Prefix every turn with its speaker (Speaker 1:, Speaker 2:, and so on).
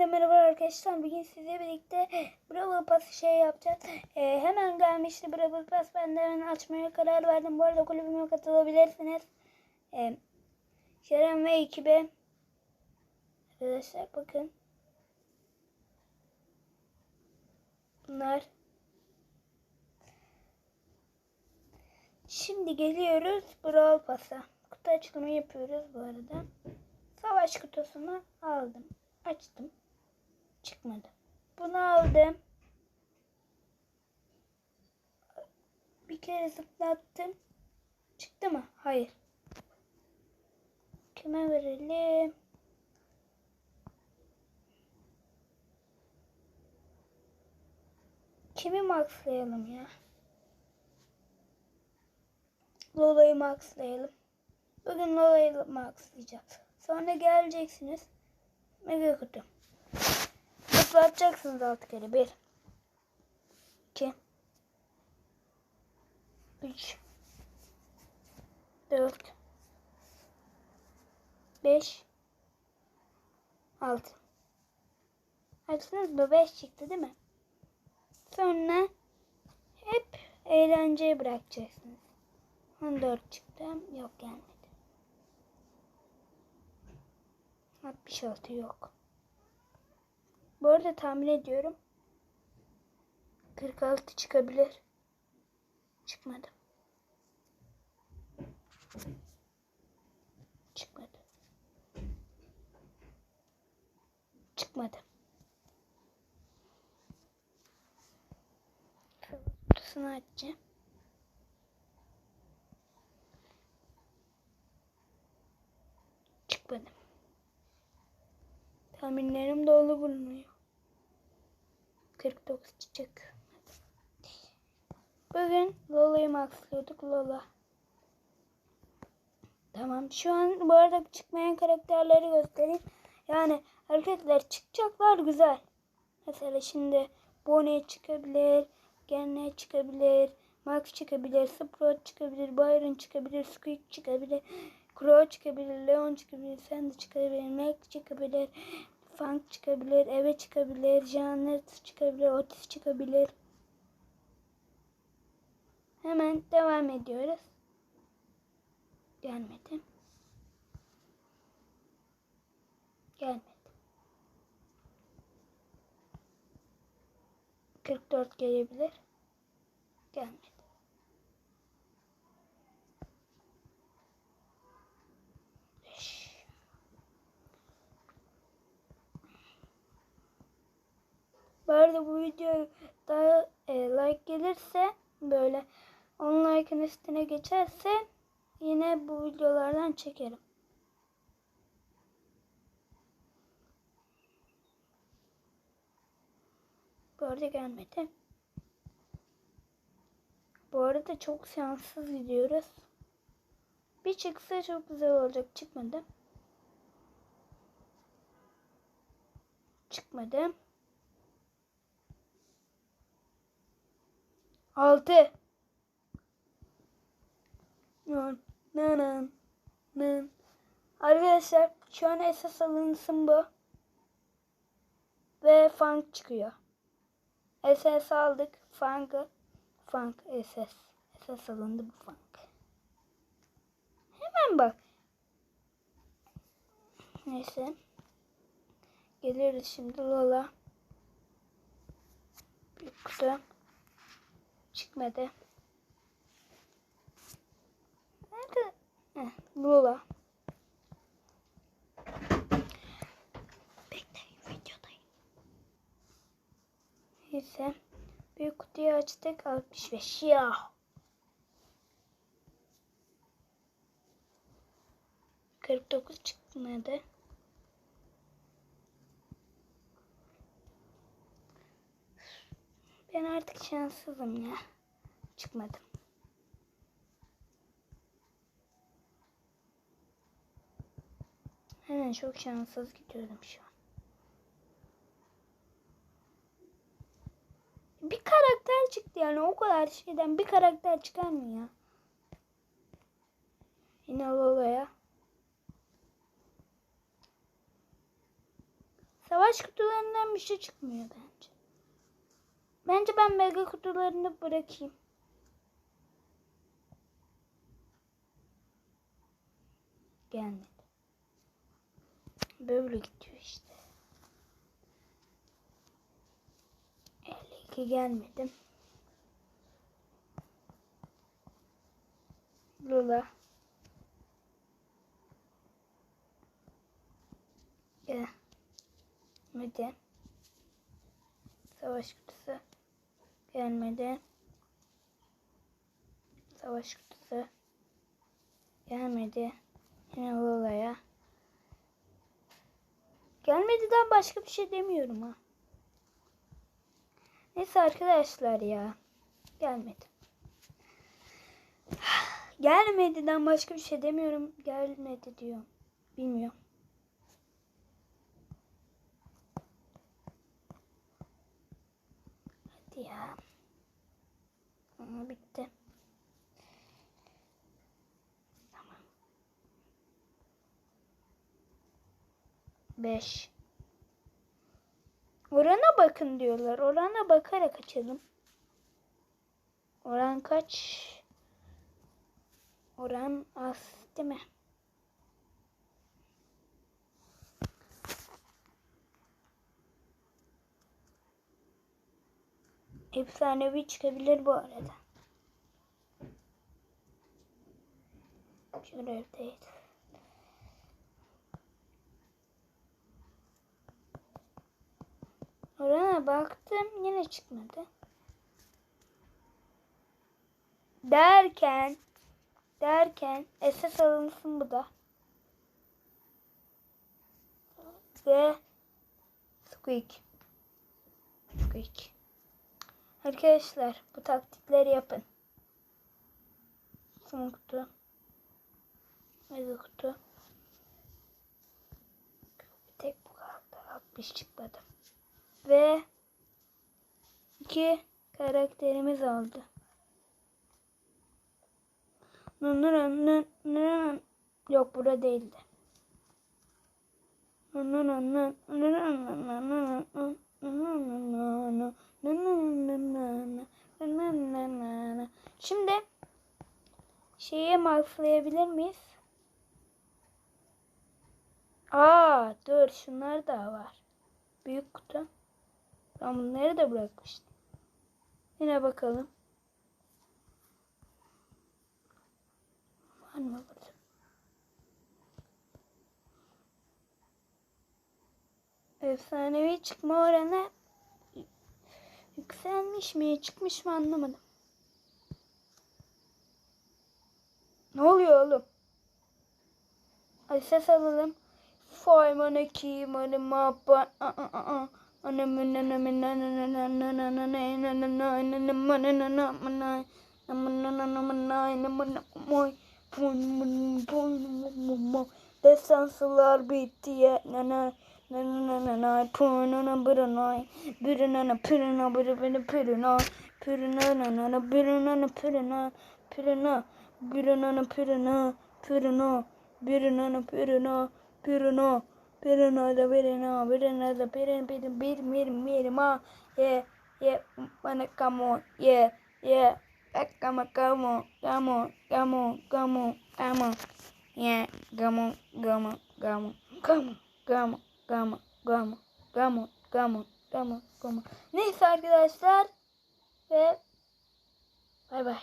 Speaker 1: Hepinize merhaba arkadaşlar. Bugün sizle birlikte Brawl Pass'ı şey yapacağız. Ee, hemen gelmişti Brawl Pass. Ben de hemen açmaya karar verdim. Bu arada kulübüme katılabilirsiniz. Ee, Şeren ve ekibi. Arkadaşlar bakın. Bunlar. Şimdi geliyoruz Brawl Pass'a. Kutu açılımı yapıyoruz bu arada. Savaş kutusunu aldım. Açtım. Çıkmadı. Bunu aldım. Bir kere zıplattım. Çıktı mı? Hayır. Kime verelim? Kimi maxlayalım ya? Lola'yı maxlayalım. Bugün Lola'yı maxlayacağız. Sonra geleceksiniz. Mega kutu. Zıplatacaksınız altı kere. Bir. iki, Üç. Dört. Beş. Altı. Açtınız mı? Beş çıktı değil mi? Sonra hep eğlenceye bırakacaksınız. 14 çıktı. Yok gelmedi. 66 yok. Bu arada tahmin ediyorum. 46 çıkabilir. Çıkmadı. Çıkmadı. Çıkmadı. Kutusunu açacağım. Çıkmadı. Tahminlerim doğru bulunuyor. 49 çiçek. Bugün Lola'yı maxlıyorduk. Lola. Tamam. Şu an bu arada çıkmayan karakterleri göstereyim. Yani hareketler çıkacaklar güzel. Mesela şimdi Bonnie çıkabilir. Genne çıkabilir. Max çıkabilir. Sprout çıkabilir. Byron çıkabilir. Squeak çıkabilir. Crow çıkabilir. Leon çıkabilir. Sandy çıkabilir. Mac çıkabilir. Funk çıkabilir. Eve çıkabilir. Janet çıkabilir. Otis çıkabilir. Hemen devam ediyoruz. Gelmedi. Gelmedi. 44 gelebilir. Gelmedi. Beş. Bu arada bu video daha e, like gelirse böyle 10 like'ın üstüne geçerse yine bu videolardan çekerim. Bu arada gelmedi. Bu arada çok şanssız gidiyoruz. Bir çıksa çok güzel olacak. Çıkmadı. Çıkmadı. Altı. Arkadaşlar şu an esas alınsın bu. Ve funk çıkıyor. SS aldık. Funk'ı. Funk SS. SS alındı bu funk. Hemen bak. Neyse. Geliyoruz şimdi Lola. Bir kutu. Çıkmadı. Nerede? Heh, Lola. Bekleyin videodayım. Neyse. Bir kutuyu açtık. 65 ya. Kırk dokuz çıkmadı. Ben artık şanssızım ya. Çıkmadım. Hemen çok şanssız gidiyorum şu an. Bir karakter çıktı yani o kadar şeyden bir karakter çıkar mı ya? Yine Lola'ya. Savaş kutularından bir şey çıkmıyor bence. Bence ben mega kutularını bırakayım. Gelmedi. Böyle gidiyor işte. 52 gelmedim. Lula. Gelmedi. Savaş kutusu. Gelmedi. Savaş kutusu. Gelmedi. Yine Lula'ya. Gelmediden başka bir şey demiyorum ha. Neyse arkadaşlar ya. Gelmedi. Gelmediden başka bir şey demiyorum. Gelmedi diyor. Bilmiyorum. Hadi ya. Ama bitti. Tamam. Beş. Orana bakın diyorlar. Orana bakarak açalım. Oran kaç? Oran az değil mi? Efsanevi çıkabilir bu arada. Görevdeyiz. Orana baktım yine çıkmadı. Derken derken esas alınsın bu da. Ve squeak. Squeak. Arkadaşlar bu taktikleri yapın. Son kutu. Mega kutu. Bir tek bu kaldı. 60 çıkmadı. Ve iki karakterimiz oldu. Yok bura değildi. Şimdi şeyi marklayabilir miyiz? Aa dur şunlar da var. Büyük kutu. Ben bunları da bırakmıştım. Yine bakalım. Var mı burada? Efsanevi çıkma oranı yükselmiş mi çıkmış mı anlamadım. Ne oluyor oğlum? Hadi ses alalım. Money key money mapa. Desansılar bitti ya. Nana nana pırnana bırnay bırnana pırna bırna pırna pırna nana bırnana pırna pırna bırnana pırna pırna bırnana pırna pırna pırna da pırna pırna da pırna pırna bir mir mir ma ye ye bana come on ye ye come come on come on come on come on come on yeah come on come on come on come on come on Gamma, gamma, gamma, gamma, gamma, gamma. Neyse arkadaşlar. Ve bay bay.